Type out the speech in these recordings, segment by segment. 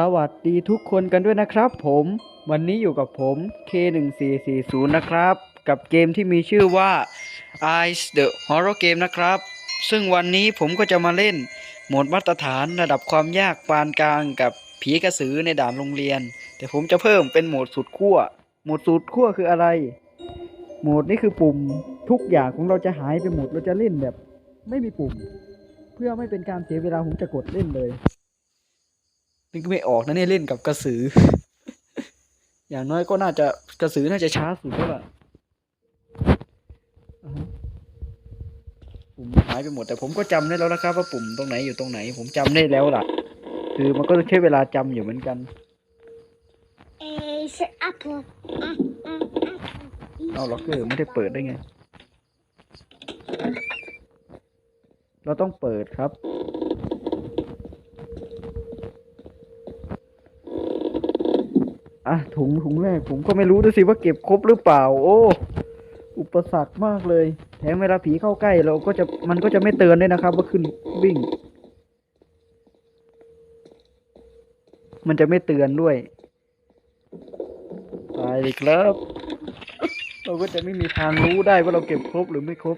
สวัสดีทุกคนกันด้วยนะครับผม วันนี้อยู่กับผม K1440 นะครับ กับเกมที่มีชื่อว่า Ice the Horror Game นะครับ ซึ่งวันนี้ผมก็จะมาเล่น โหมดมาตรฐานระดับความยากปานกลางกับผีกระสือในด่านโรงเรียน แต่ผมจะเพิ่มเป็นโหมดสุดขั้วโหมดสุดขั้วคืออะไร โหมดนี้คือปุ่มทุกอย่างของเราจะหายไปหมดเราจะเล่นแบบ ไม่มีปุ่ม เพื่อไม่เป็นการเสียเวลาผมจะกดเล่นเลย นึกไม่ออกนะเนี่ยเล่นกับกระสือ อย่างน้อยก็น่าจะกระสือน่าจะช้าสุดแล้วล่ะอ่าฮะปุ่มหายไปหมด แต่ผมก็จำได้แล้วนะครับ ว่าปุ่มตรงไหนอยู่ตรงไหน ผมจำได้แล้วล่ะ คือมันก็ต้องใช้เวลาจำอยู่เหมือนกัน Is apple. Mm, mm, apple. เอาล็อกเกอร์ไม่ได้เปิดได้ไง เราต้องเปิดครับ อะถุงถุงแรกผมก็ไม่รู้ด้วยสิว่าเก็บครบหรือเปล่า โอ้ อุปสรรคมากเลย แถมเวลาผีเข้าใกล้เราก็จะมันก็จะไม่เตือนด้วยนะครับ ว่าขึ้นวิ่ง มันจะไม่เตือนด้วยตายเลยครับ เราก็จะไม่มีทางรู้ได้ว่าเราเก็บครบหรือไม่ครบ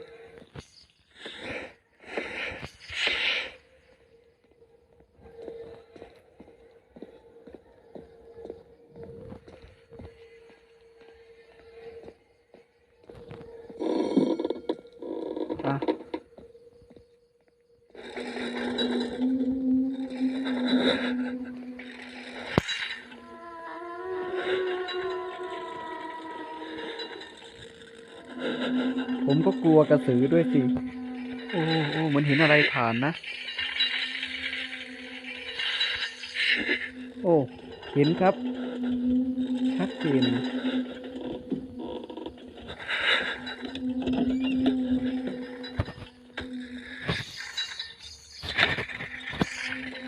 ผมก็กลัวกระสือด้วยสิ โอ้โอ้เหมือนเห็นอะไรผ่านนะ โอ้ เห็นครับ ชัดเจน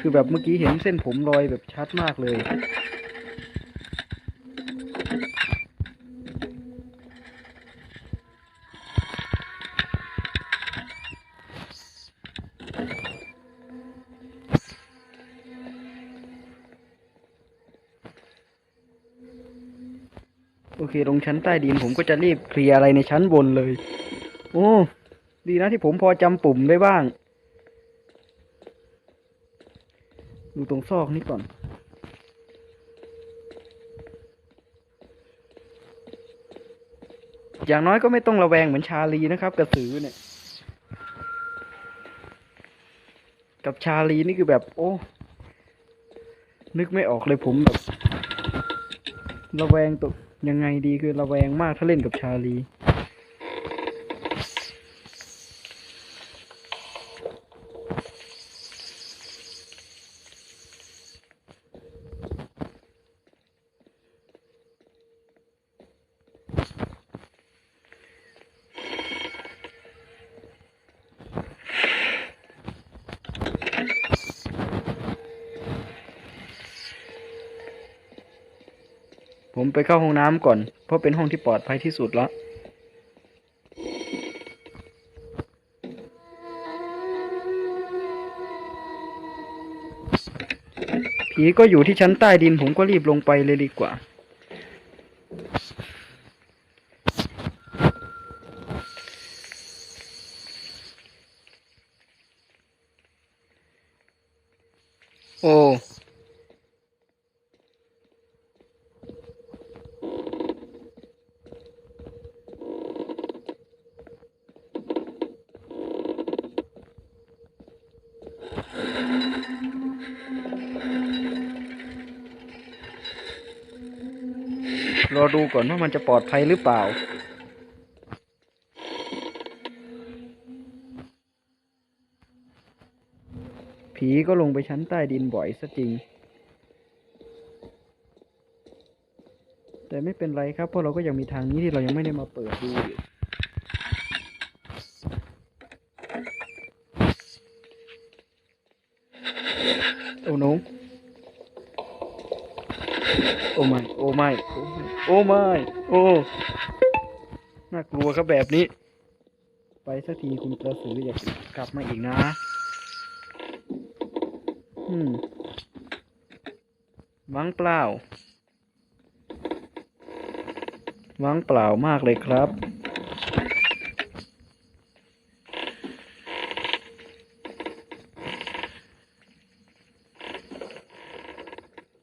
คือแบบเมื่อกี้เห็นเส้นผมลอยแบบชัดมากเลย เคลงชั้นใต้ดินผมก็จะรีบเคลียร์อะไรในชั้นบนเลย โอ้ดีนะที่ผมพอจำปุ่มได้บ้าง ดูตรงซอกนี้ก่อน อย่างน้อยก็ไม่ต้องระแวงเหมือนชาลีนะครับ กระสือเนี่ย กับชาลีนี่คือแบบ โอ้ นึกไม่ออกเลยผมแบบระแวงตัว ยังไงดีคือระแวงมากถ้าเล่นกับชาลี ผมไปเข้าห้องน้ำก่อน เพราะเป็นห้องที่ปลอดภัยที่สุดแล้วผีก็อยู่ที่ชั้นใต้ดิน ผมก็รีบลงไปเลยดีกว่า โอ้ รอดูก่อนว่ามันจะปลอดภัยหรือเปล่า ผีก็ลงไปชั้นใต้ดินบ่อยซะจริง แต่ไม่เป็นไรครับ เพราะเราก็ยังมีทางนี้ที่เรายังไม่ได้มาเปิดดูอยู่โอ้โน โอ้ไม่โอ้ไม่โอ้ไม่โอ้น่ากลัวครับแบบนี้ ไปสักทีคุณกระสืออย่ากลับมาอีกนะ อืมว่งเปล่าว่งเปล่ามากเลยครับ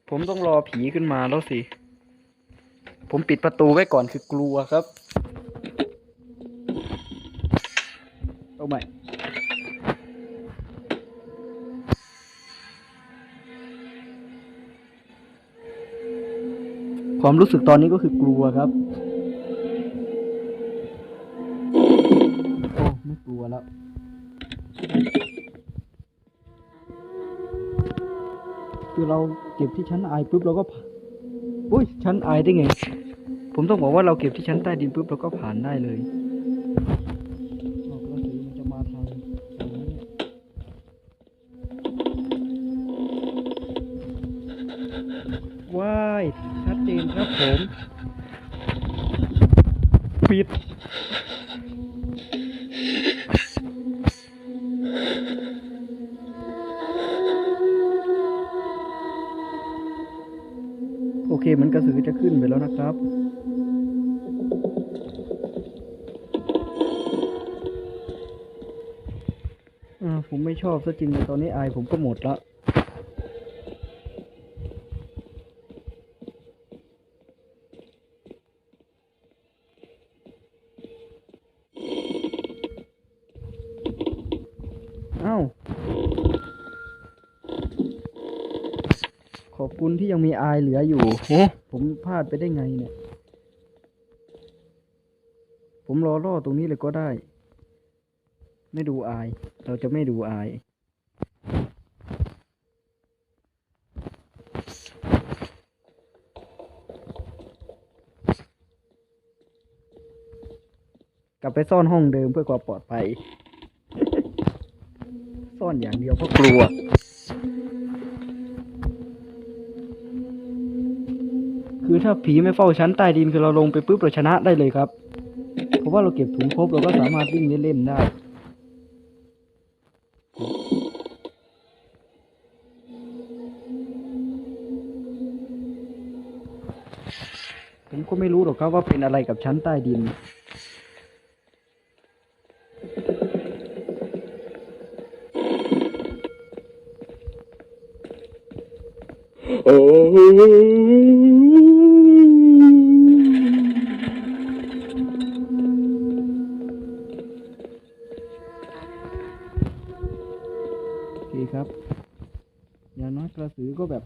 ผมต้องรอผีขึ้นมาแล้วสิ ผมปิดประตูไว้ก่อนคือกลัวครับ เอาใหม่ ความรู้สึกตอนนี้ก็คือกลัวครับ โอ้ ไม่กลัวแล้ว เราเก็บที่ชั้นไอปุ๊บเราก็ผ่านอุ้ยชั้นไอได้ไง ผมต้องบอกว่าเราเก็บที่ชั้นใต้ดินปุ๊บเราก็ผ่านได้เลยออกแล้วสีมันจะมาทางทางนี้เนี่ยว้ายชัดเจนครับผม ปิด เคเหมันกระสือจะขึ้นไปแล้วนะครับอผมไม่ชอบซะจริงเลยตอนนี้อายผมก็หมดละเอ้า ขอบคุณที่ยังมีอายเหลืออยู่โอ้ผมพลาดไปได้ไงเนี่ย ผมรอรอตรงนี้เลยก็ได้ ไม่ดูอาย เราจะไม่ดูอาย กลับไปซ่อนห้องเดิมเพื่อความปลอดภัย ซ่อนอย่างเดียวเพราะกลัว คือถ้าผีไม่เฝ้าชั้นใต้ดินคือเราลงไปปุ๊บเราชนะได้เลยครับ เพราะว่าเราเก็บถุงครบเราก็สามารถวิ่งเล่นๆได้ผมก็ไม่รู้หรอกครับว่าเป็นอะไรกับชั้นใต้ดิน โอเคครับ อย่างน้อยกระสือก็แบบ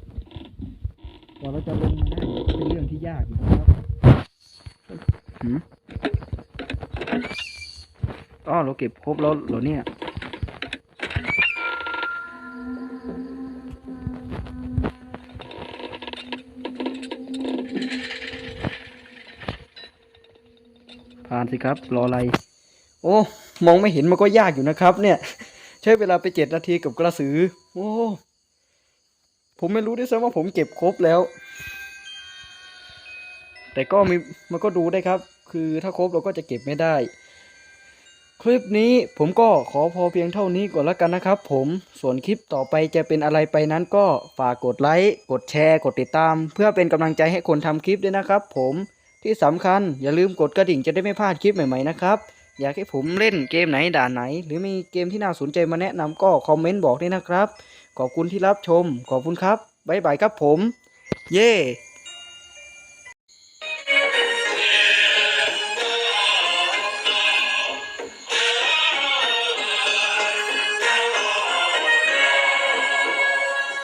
กว่าเราจะลงมาได้เนี่ยก็เป็นเรื่องที่ยากอยู่นะครับหืม อ๋อเราเก็บครบแล้วเหรอเนี่ยผ่านสิครับ รออะไร โอ้ มองไม่เห็นมันก็ยากอยู่นะครับ เนี่ย ใช้เวลาไปเจ็ดนาทีกับกระสือ โอ้ ผมไม่รู้ด้วยซ้ำว่าผมเก็บครบแล้ว แต่ก็มีมันก็ดูได้ครับ คือถ้าครบเราก็จะเก็บไม่ได้ คลิปนี้ผมก็ขอพอเพียงเท่านี้ก่อนแล้วกันนะครับ ผมส่วนคลิปต่อไปจะเป็นอะไรไปนั้นก็ฝากกดไลค์กดแชร์ กดติดตาม เพื่อเป็นกำลังใจให้คนทำคลิปด้วยนะครับ ผมที่สำคัญอย่าลืมกดกระดิ่งจะได้ไม่พลาดคลิปใหม่ๆนะครับอยากให้ผมเล่นเกมไหนด่านไหน หรือมีเกมที่น่าสนใจมาแนะนำก็คอมเมนต์บอกด้วยนะครับ ขอบคุณที่รับชม ขอบคุณครับ บ๊ายบายครับผม เย้